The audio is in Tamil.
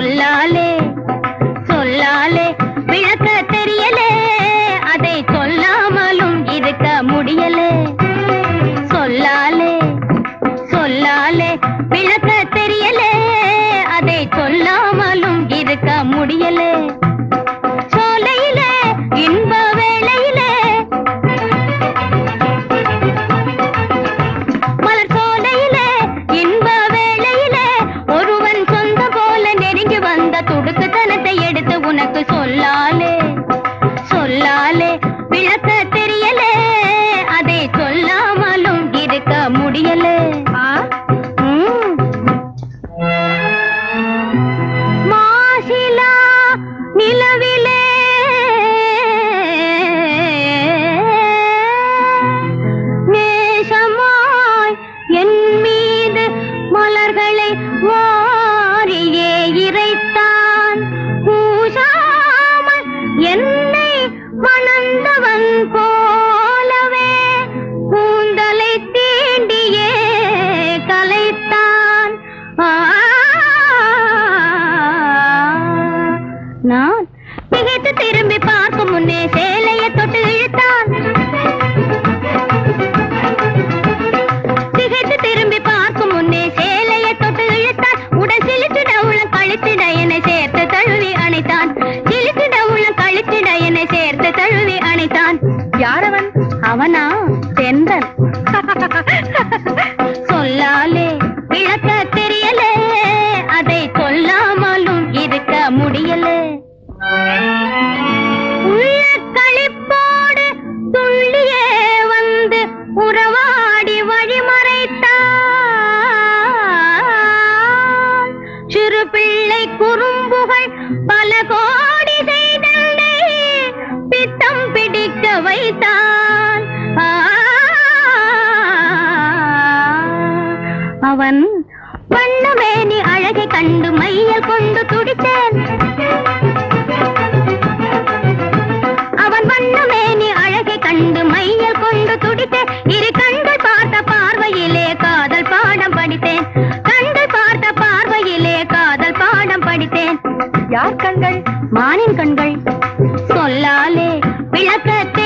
சொல்லாலே சொல்லாலே விளக்க தெரியலே. அதை சொல்லாமலும் இருக்க முடியலே. சொல்லாலே சொல்லாலே விளக்க தெரியலே. சொல்லாலே விளக்க தெரியலே. சேர்த்து தழுவி அணைத்தான். சிலித்திட உள்ள கழித்திட என்னை சேர்த்து தழுவி அணைத்தான். யாரவன்? அவனா? செந்தன். சொல்லாலே விளக்க தெரியலே. அதை சொல்லாமலும் இருக்க முடியல. உள்ள களிப்போடு துள்ளியே வந்து உறவாடி வழிமறைத்தான். சிறு பிள்ளை குறும்புகள் பல கோடி செய்தே பித்தம் பிடிக்க வைத்தான். ஆ, அவன் வண்ணமேனி அழகை கண்டு யார் கண்கள்? மானின் கண்கள். சொல்லாலே விளக்கத்தை